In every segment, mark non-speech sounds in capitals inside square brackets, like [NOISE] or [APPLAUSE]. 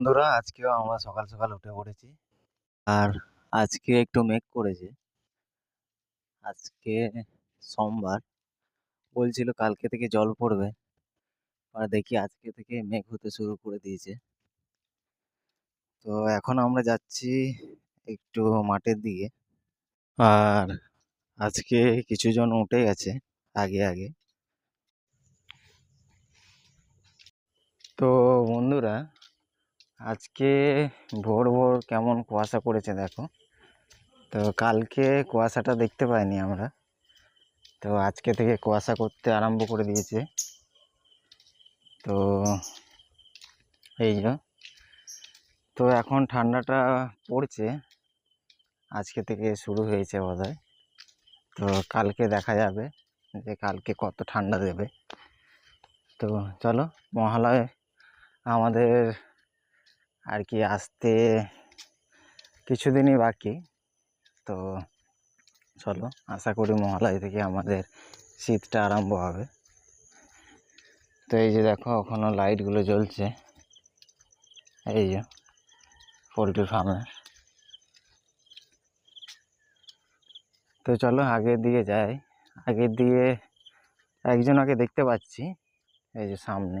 বন্ধুরা, আজকেও আমরা সকাল সকাল উঠে পড়েছি। আর আজকে একটু মেঘ করেছে। আজকে সোমবার। বলছিল কালকে থেকে জল পড়বে। আর দেখি আজকে থেকে মেঘ হতে শুরু করে দিয়েছে। তো এখন আমরা যাচ্ছি একটু মাঠের দিকে। আর আজকে কিছু জন উঠে গেছে আগে আগে। তো বন্ধুরা আজকে ভোর ভোর কেমন কুয়াশা পড়েছে দেখো। তো কালকে কুয়াশাটা দেখতে পাইনি আমরা। তো আজকে থেকে কুয়াশা করতে আরম্ভ করে দিয়েছে। তো এই যে, তো এখন ঠান্ডাটা পড়ছে। আজকে থেকে শুরু হয়েছে বোধহয়। তো কালকে দেখা যাবে যে কালকে কত ঠান্ডা দেবে। তো চলো মহালয় আমাদের আর কি আসতে কিছুদিনই বাকি। তো চলো, আশা করি মহালয় থেকে আমাদের শীতটা আরম্ভ হবে। তো এই যে দেখো ওখানে লাইটগুলো জ্বলছে। এই যে পোলট্রি ফার্মের তো চলো, আগের দিকে যাই। আগের দিকে একজনকে দেখতে পাচ্ছি, এই যে সামনে।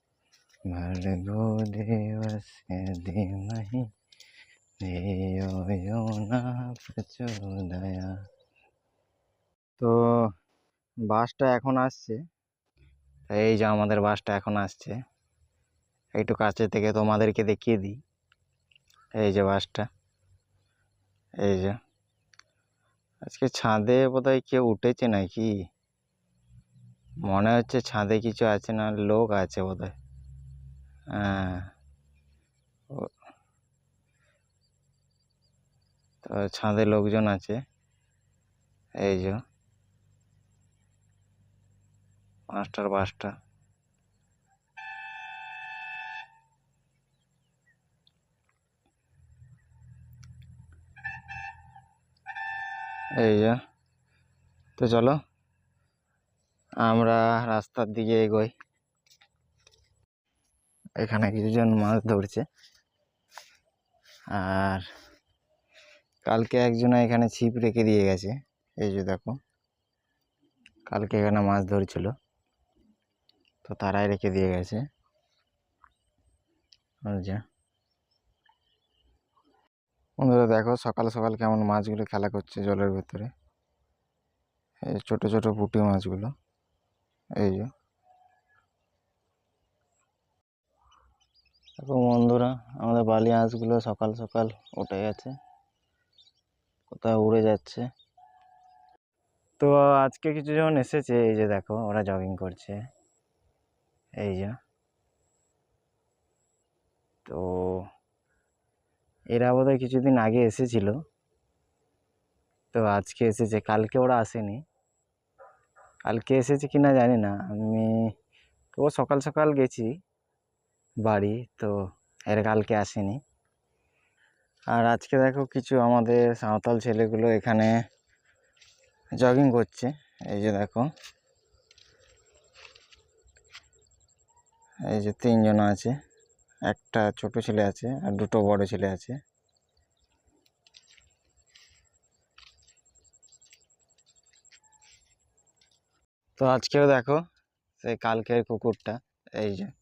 মারগো দেবসে দিমহি দেয় না তো বাসটা এখন আসছে এই যে আমাদের বাসটা এখন আসছে একটু কাছে থেকে তোমাদেরকে দেখিয়ে দিই এই যে বাসটা এই যে আজকে ছাদে বোধহয় কেউ উঠেছে নাকি মনে হচ্ছে ছাদে কিছু আছে না লোক আছে বোধহয় তো ছাদে লোকজন আছে। এই যে। পাঁচটার বাসটা এই যে। তো চলো। আমরা রাস্তার দিকে এগোই। এখানে কিছুজন মাছ ধরছে। আর কালকে একজন এখানে ছিপ রেখে দিয়ে গেছে। এই যে দেখো, কালকে এখানে মাছ ধরছিল। তো তারাই রেখে দিয়ে গেছে। বন্ধুরা দেখো, সকাল সকাল কেমন মাছগুলো খেলা করছে জলের ভেতরে। এই ছোট ছোট পুঁটি মাছগুলো। এই যে। দেখো বন্ধুরা, আমাদের বালি হাঁসগুলো সকাল সকাল উঠে গেছে। কোথাও উড়ে যাচ্ছে। তো আজকে কিছু জন এসেছে, এই যে দেখো, ওরা জগিং করছে। এই যে। তো এরা বোধহয় কিছুদিন আগে এসেছিল। তো আজকে এসেছে, কালকে ওরা আসেনি। কালকে এসেছে কি না জানি না। আমি তো সকাল সকাল গেছি। বাড়ি, তো এর কালকে আসেনি। আর আজকে দেখো কিছু আমাদের সাঁওতাল ছেলেগুলো এখানে জগিং করছে। এই যে দেখো। এই যে তিনজন আছে। একটা ছোট ছেলে আছে আর দুটো বড় ছেলে আছে। তো আজকেও দেখো, সেই কালকের কুকুরটা, এই যে।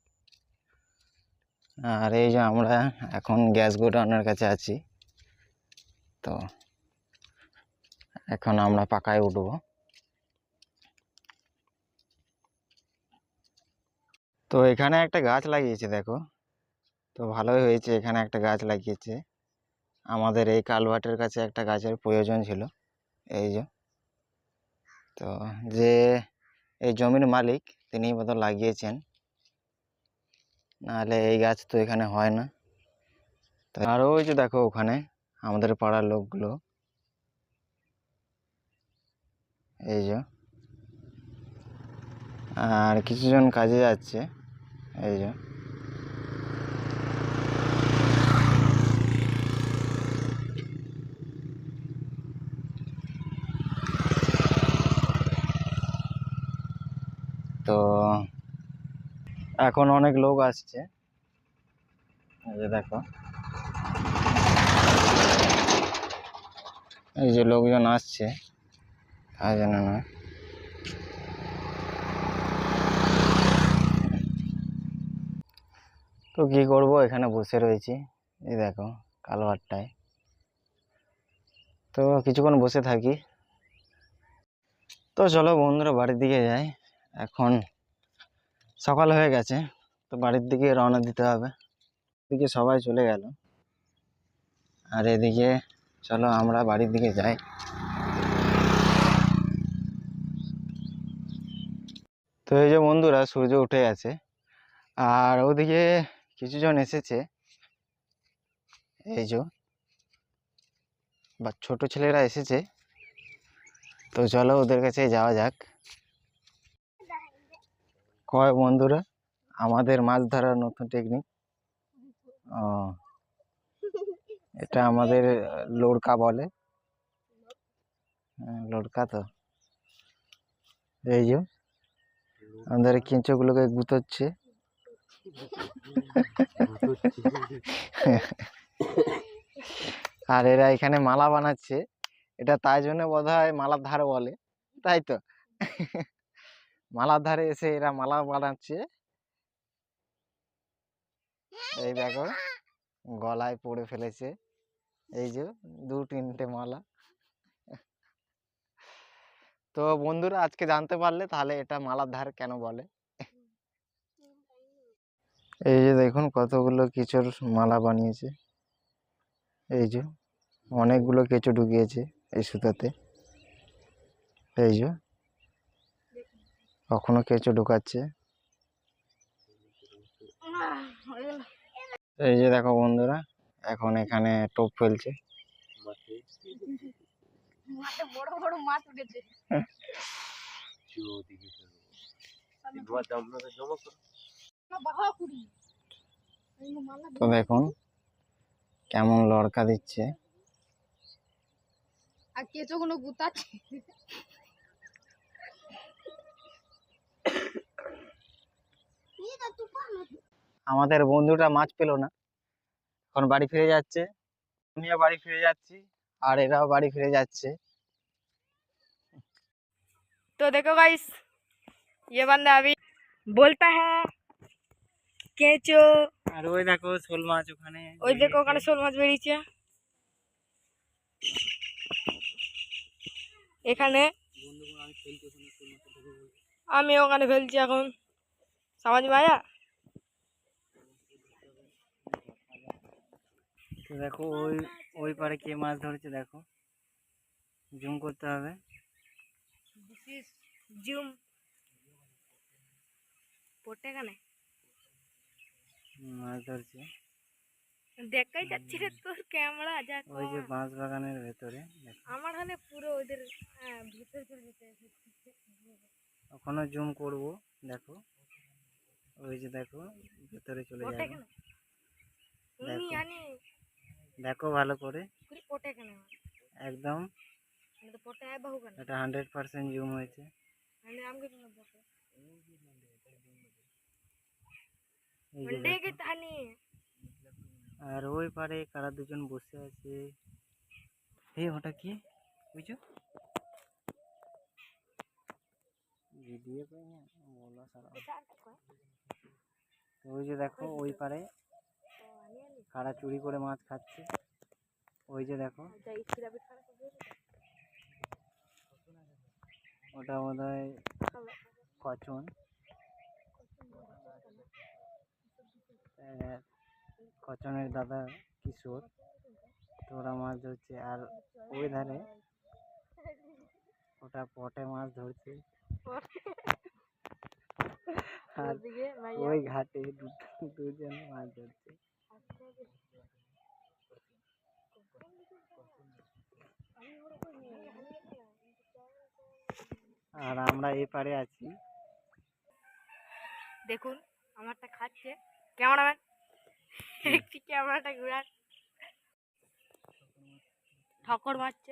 আর এই যে আমরা এখন গ্যাস গোডাউনের কাছে আছি, তো এখন আমরা পাকায় উঠবো। তো এখানে একটা গাছ লাগিয়েছে, দেখো। তো ভালোই হয়েছে, এখানে একটা গাছ লাগিয়েছে। আমাদের এই কালভার্টের কাছে একটা গাছের প্রয়োজন ছিল, এই যে। তো যে এই জমির মালিক তিনি বোধহয় লাগিয়েছেন। নাহলে এই গাছ তো এখানে হয় না। আরও আর ওই যে দেখো ওখানে, আমাদের পাড়ার লোকগুলো। এই যে। আর কিছুজন কাজে যাচ্ছে, এই যে তো এখন অনেক লোক আসছে। এই যে দেখো। এই যে লোকজন আসছে। তাই জন্য নয় তো কি করব? এখানে বসে রয়েছি। এই দেখো কালোয়ারটায় তো কিছুক্ষণ বসে থাকি। তো চলো বন্ধুরা, বাড়ির দিকে যাই। এখন সকাল হয়ে গেছে, তো বাড়ির দিকে রওনা দিতে হবে। এদিকে সবাই চলে গেল। আর এদিকে চলো আমরা বাড়ির দিকে যাই। তো এই যে বন্ধুরা, সূর্য উঠে গেছে। আর ওদিকে কিছুজন এসেছে। এই যে, বা ছোট ছেলেরা এসেছে। তো চলো ওদের কাছে যাওয়া যাক। কয় বন্ধুরা? আমাদের মাছ ধরার নতুন টেকনিক এটা আমাদের লোড়কা বলে। হ্যাঁ, লোড়কা তো। এই যে আমাদের কেঁচোগুলোকে গুতোচ্ছে। আর এরা এখানে মালা বানাচ্ছে। এটা তাই জন্য বোধ হয় মালার ধার বলে তাই তো? মালার ধারে এসে এরা মালা বানাচ্ছে। এই দেখো, গলায় পড়ে ফেলেছে। এই যে দু তিনটে মালা। তো বন্ধুরা, আজকে জানতে পারলে তাহলে এটা মালার ধার কেন বলে? এই যে দেখুন, কতগুলো কেঁচোর মালা বানিয়েছে। এই যে অনেকগুলো কেঁচো ঢুকিয়েছে এই সুতাতে। এই যে কখনো কেঁচো ঢুকাচ্ছে? এই যে দেখো বন্ধুরা, এখন এখানে টোপ ফেলছে। তো দেখুন, কেমন লড়কা দিচ্ছে। আর কেঁচোগুলো গুতাচ্ছে। আমাদের বন্ধুটা মাছ পেলো না এখন বাড়ি ফিরে যাচ্ছে আমিও বাড়ি ফিরে যাচ্ছি আর এরাও বাড়ি ফিরে যাচ্ছে तो देखो गाइस ये बंदा अभी बोलता है কেঁচো আর ওই দেখো শোল মাছ ওখানে ওই দেখো ওখানে শোল মাছ বেরিয়েছে এখানে আমি ওখানে ফেলছি এখন সমাজ মায়া তো দেখো ওই ওই পারে কে মাছ ধরেছে দেখো। জুম করতে হবে। জুম পড়তে কেন হুম, মাছ ধরছে। দেখাই যাচ্ছে রে তোর ক্যামেরা যা ওই যে। বাঁশ বাগানের ভেতরে দেখো। আমার হানে পুরো ওদের হ্যাঁ, ভিতর চলে যেতে ওখানে জুম করব দেখো। ওই যে দেখো ভেতরে চলে যাবে। দেখো। ভালো করে। একদম। এটা হান্ড্রেড পার্সেন্ট জুম হয়েছে। আর ওই পারে কারা দুজন বসে আছে? হে ওটা কি? বুঝছ? ভিডিও বলা সারা। ওই যে দেখো ওই পারে কারা চুরি করে মাছ খাচ্ছে। ওই যে দেখো। ওটা বোধ হয় কচন। কচনের দাদা কিশোর। তোরা মাছ ধরছে। আর ওই ধারে ওটা পটে মাছ ধরছে। আর ওই ঘাটে দুজন মাছ ধরছে। আর আমরা এপারে আছি। দেখুন আমারটা খাচ্ছে। ক্যামেরাম্যান একটি ক্যামেরাটা ঘুরান। ঠকর মারছে।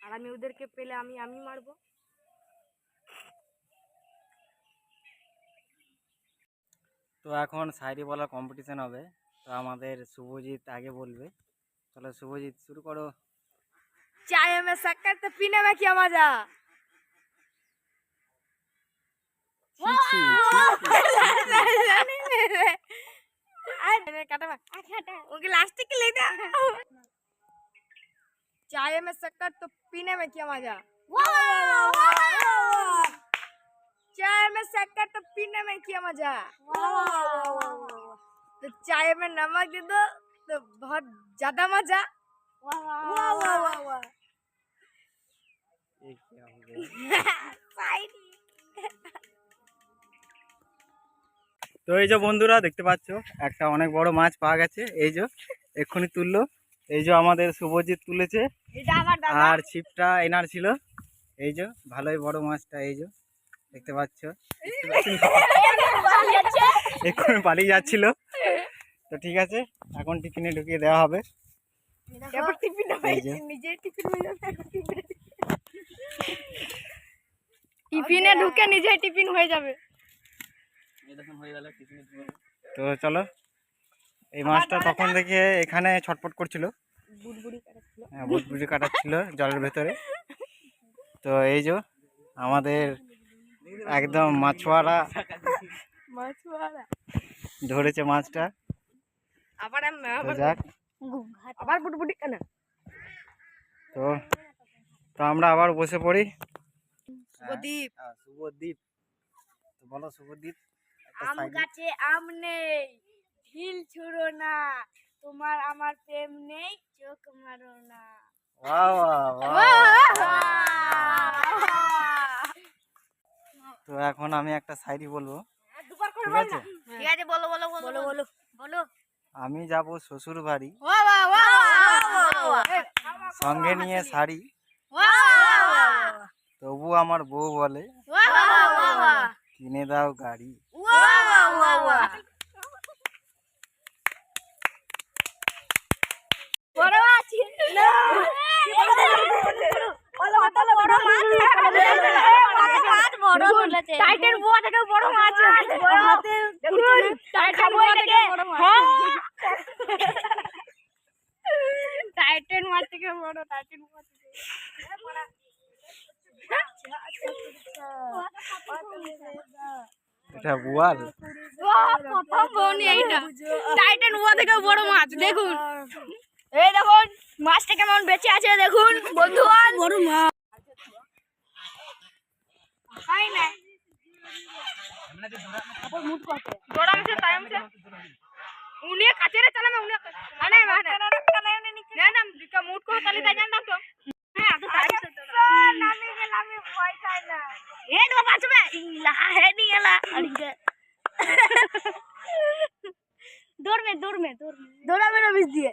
আর আমি ওদেরকে পেলে আমি আমি মারবো। তো এখন শায়রি বলার কম্পিটিশন হবে তো আমাদের শুভজিৎ আগে বলবে চলো শুভজিৎ শুরু করো चाय में शक्कर तो पीने में क्या मजा ছি, ছি, ছি, ছি। उनके लास्टिक ले दे चाय में शक्कर तो पीने में क्या मजा चाय में शक्कर तो पीने में क्या मजा तो चाय में नमक दे दो तो बहुत ज्यादा मजा वाह वाह वाह वाह এ কি হবে? তো এই যে বন্ধুরা দেখতে পাচ্ছ একটা অনেক বড় মাছ পাওয়া গেছে এই যে এক্ষুনি তুললো এই যে আমাদের শুভজিৎ তুলেছে এটা আমার দাদা আর ছিপটা এনার ছিল এই যে ভালোই বড় মাছটা এই যে দেখতে পাচ্ছ? [LAUGHS] এক্ষুনি পালিয়ে যাচ্ছিল। তো ঠিক আছে এখন টিফিনে ঢুকিয়ে দেওয়া হবে। এবার টিফিন ঢুকে নিজে টিফিন হয়ে যাবে। তো চলো এই মাছটা তখন থেকে এখানে ছটপট করছিল। হ্যাঁ, বুটবুটি কাটাচ্ছিল জলের ভেতরে। তো এই যে আমাদের একদম মাছওয়ারা। মাছওয়ালা ধরেছে মাছটা। আবার যাক। আবার বুড়বুড়ি কেন? তো তো আমরা আবার বসে পড়ি। শুভদীপ। হ্যাঁ, শুভদীপ। তো বলো শুভদীপ আম গাছে আম নেই ঢিল ছুড়ো না। তোমার আমার প্রেম নেই চোখ মারো না। বাহ, বাহ, বাহ। তো এখন আমি একটা শায়রি বলব ঠিক বল আছে না ঠিক আছে বলো বলো বলো বলো বলো আমি যাব শ্বশুর বাড়ি ওয়া ওয়া ওয়া সঙ্গে নিয়ে শাড়ি তবু আমার বউ বলে কিনে দাও গাড়ি বড় আছে না বলো বলো বড় মাছ মাছ বড় বলেছে টাইটের বুয়া থেকে বড় মাছ টাইটের বুয়া থেকে বড় মাছ। থেকে বড় টাইটেন বুয়া থেকে এটা বুয়াল। প্রথম বউনি এইটা। টাইটান ওয়া থেকে বড় মাছ দেখুন। এই দেখুন মাছটা কেমন বেঁচে আছে দেখুন বন্ধুয়ান বড় মাছ খাই না দৌড়াম সে টাইম সে উনি কাছে রে চালাম উনি মানে মানে না না দিকা মুট কো তালি তা জানতাম তো হ্যাঁ তো তাই নামি গেল আমি ভয় খাই না এ তো বাঁচবে ইলা হে নি গেল আড়িকে দৌড় মে দৌড় মে দৌড় দৌড়াবে না বিস দিয়ে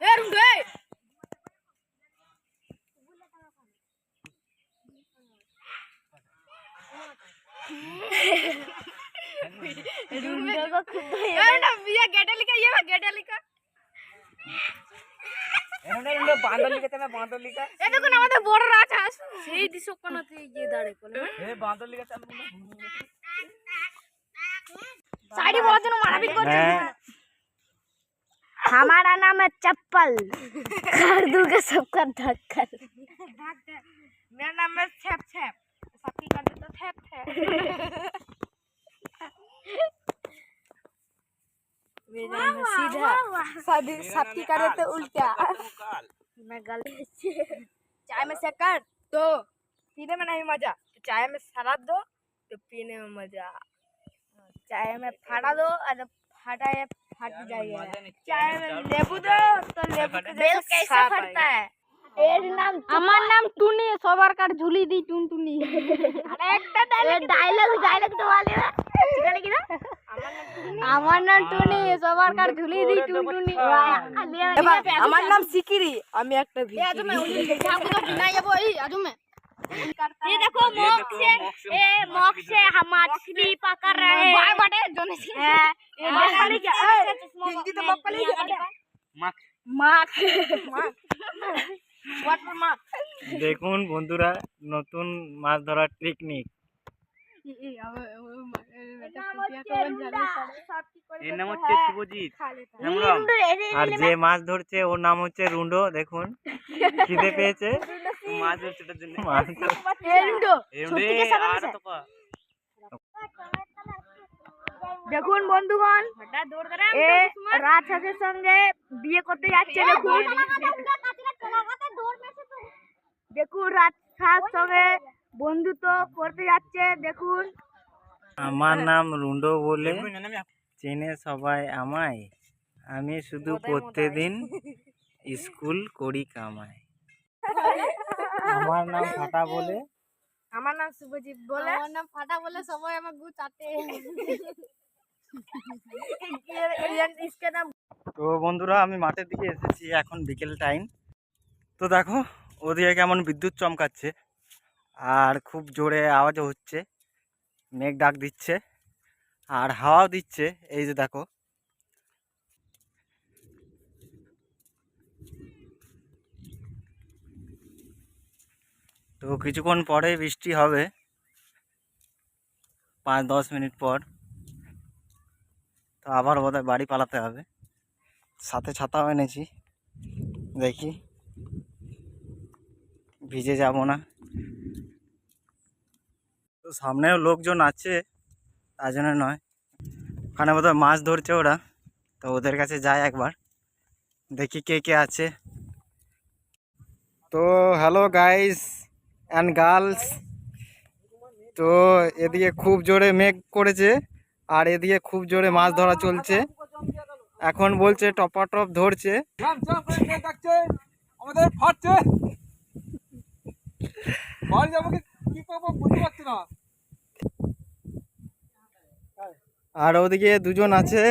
रही इन चाली नीचे बंद ए सीधा तीन कोई ना ভর্তারা কোনা কমানাঙ্গে এটা तंद्री हो ओ ओ अच्छा करो ये गाने मैं बोतरा गया उना को तो खाना था ए रुक गए रुंडा को खुद ये ना भैया गेटे लिखा ये मैं गेटे लिखा এ দেখুন আমাদের বড় রাজহাঁস সেই দৃশ্য কোনতে গিয়ে দাঁড়ে কোলে साड़ी बहुत दिनों मारपीट करते হ্যাঁ हमारा नाम है चप्पल। कर दूँगा सबका ढक्कन। मेरा नाम है छेप छेप। सबकी कर तो छेप छेप। सीधा। उल्टा। मैं गलत चाय में शक्कर तो पीने में नहीं मज़ा। तो चाय में शराब दो तो पीने में मज़ा। चाय में फाटा दो और फाटा फट जाएगा चाय में नींबू दो तो नींबू के जैसे कैसे फटता है এর নাম আমার নাম টুনি সবার কার ঝুলি দি টুনটুনি আরে একটা ডায়লগ ডায়লগ ডায়লগ তো বলে না ঠিকানা কি না আমার নাম টুনি সবার কার ঝুলি দি টুনটুনি আমার নাম সিকিরি আমি একটা ये देखो मॉक से ए मॉक से हम मछली पकड़ रहे हैं बाय बटे जोने से ये देखो नहीं क्या हिंदी तो मॉक नहीं क्या মাখ। माख माख व्हाट फॉर माख দেখুন বন্ধুরা নতুন মাছ ধরার টেকনিক এর নাম হচ্ছে শুভজিৎ। আর যে মাছ ধরছে ওর নাম হচ্ছে রুন্ডো দেখুন। খিদে পেয়েছে? মাছ ধরছে জন্য। মাছ। দেখুন বন্ধুগণ এ রাজহাঁসের সঙ্গে বিয়ে করতে যাচ্ছে দেখুন। দেখুন রাজহাঁস সঙ্গে বন্ধুত্ব করতে যাচ্ছে দেখুন। আমার হ্যাঁ। নাম রুন্ডো বলে চেনে সবাই আমায়। আমি শুধু প্রত্যেকদিন স্কুল করি কামায় [LAUGHS] আমার নাম ফাটা বলে। আমার নাম শুভজিৎ বলে। আমার নাম ফাটা বলে সবাই আমার গু চাটে। তো বন্ধুরা আমি মাঠের দিকে এসেছি এখন বিকেল টাইম তো দেখো ওদিকে কেমন বিদ্যুৎ চমকাচ্ছে আর খুব জোরে আওয়াজও হচ্ছে। মেঘ ডাক দিচ্ছে আর হাওয়াও দিচ্ছে। এই যে দেখো। তো কিছুক্ষণ পরে বৃষ্টি হবে। পাঁচ দশ মিনিট পর। তো আবার বোধহয় বাড়ি পালাতে হবে। সাথে ছাতাও এনেছি। দেখি। ভিজে যাব না। তো সামনেও লোকজন আছে, তার জন্য নয়। ওখানে বোধহয় মাছ ধরছে ওরা, তো ওদের কাছে যায় একবার, দেখি কে কে আছে। তো হ্যালো গাইস অ্যান্ড গার্লস তো এদিকে খুব জোরে মেঘ করেছে, আর এদিকে খুব জোরে মাছ ধরা চলছে। এখন বলছে টপাটপ ধরছে। আমাদের ফাটছে। না। আর ওদিকে দুজন আছে।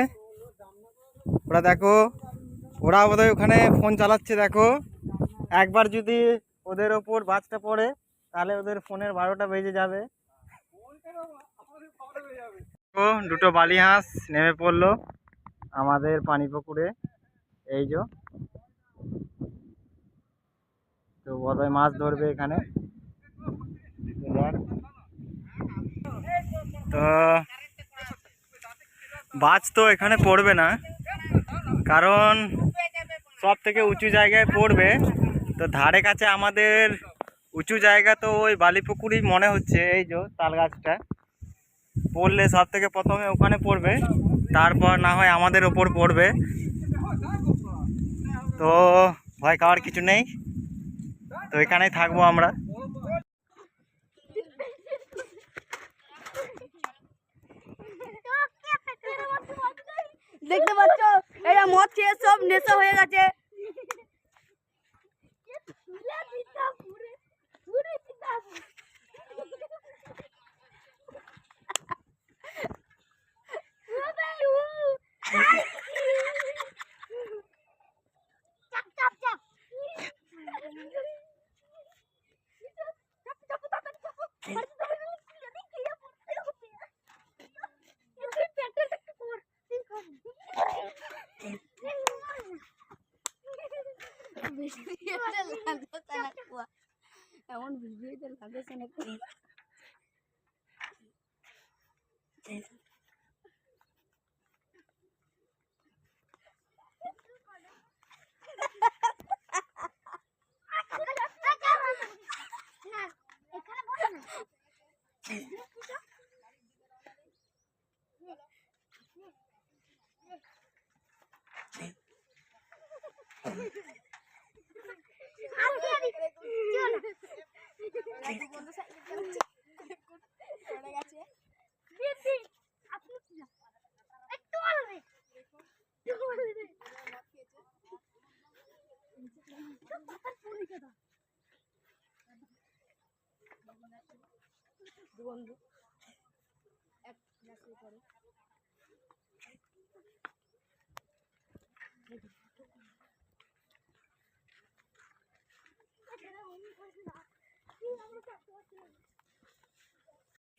ওরা দেখো, ওরা বোধহয় ওখানে ফোন চালাচ্ছে, দেখো। একবার যদি ওদের ওপর বাজটা পড়ে, তাহলে ওদের ফোনের বারোটা বেজে যাবে। দুটো বালি হাঁস নেমে পড়ল আমাদের পানি পুকুরে এই যে। তো বোধহয় মাছ ধরবে এখানে। তো বাজ তো এখানে পড়বে না, কারণ সব থেকে উঁচু জায়গায় পড়বে। তো ধারে কাছে আমাদের উঁচু জায়গা তো ওই বালিপুকুরই মনে হচ্ছে, এই যে তাল গাছটা। পড়লে সব থেকে প্রথমে ওখানে পড়বে, তারপর না হয় আমাদের ওপর পড়বে। তো ভয় খাওয়ার কিছু নেই। তো এখানেই থাকব আমরা। দেখতে পাচ্ছ? এরা মদ খেয়ে সব নেশা হয়ে গেছে। এমন ভিডিওতে লাগেছে নাকি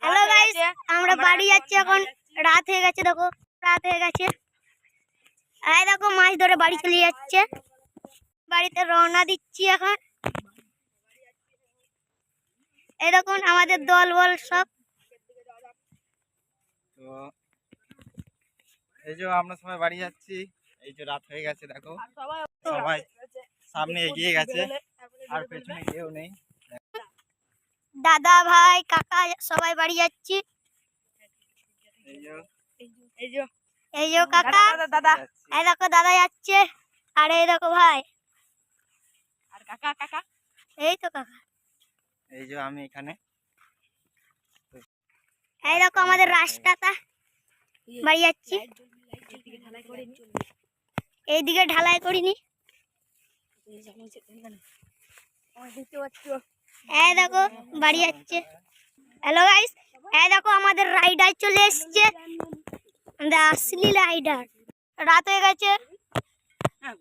হ্যালো গাইস আমরা বাড়ি যাচ্ছি এখন। রাত হয়ে গেছে, দেখো, রাত হয়ে গেছে। এই দেখো, মাছ ধরে বাড়ি চলে যাচ্ছে। বাড়িতে রওনা দিচ্ছি এখন। এই দেখুন আমাদের দল বল সব। তো এই যে আমরা সবাই বাড়ি যাচ্ছি। এই যে রাত হয়ে গেছে দেখো। সবাই সামনে এগিয়ে গেছে। আর পেছনে কেউ নেই। দাদা ভাই কাকা সবাই বাড়ি যাচ্ছি। এই যে। কাকা। দাদা। এই দেখো দাদা যাচ্ছে। আর এই দেখো ভাই। আর কাকা কাকা? এই তো কাকা। এই যে আমি এখানে। এই দেখো আমাদের রাস্তাটা। বাড়ি যাচ্ছি। এইদিকে ঢালাই করিনি। এই দেখো বাড়ি যাচ্ছে। হ্যালো গাইস এই দেখো আমাদের রাইডার চলে এসছে। আমাদের আসলি রাইডার রাত হয়ে গেছে।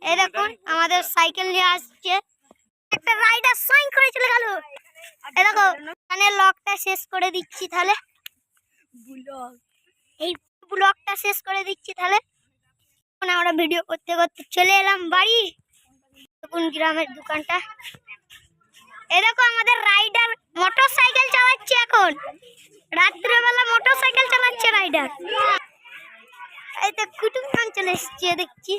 এই দেখুন আমাদের সাইকেল নিয়ে আসছে। একটা রাইডার সাইন করে চলে গেল। দেখো এখানে লকটা শেষ করে দিচ্ছি তাহলে। এই ব্লগটা শেষ করে দিচ্ছি তাহলে। এখন আমরা ভিডিও করতে করতে চলে এলাম বাড়ি। কোন গ্রামের দোকানটা। এই দেখো আমাদের রাইডার মোটর সাইকেল চালাচ্ছে এখন। রাত্রেবেলা মোটর সাইকেল চালাচ্ছে রাইডার এই তো কুটুম চলে এসছে দেখছি।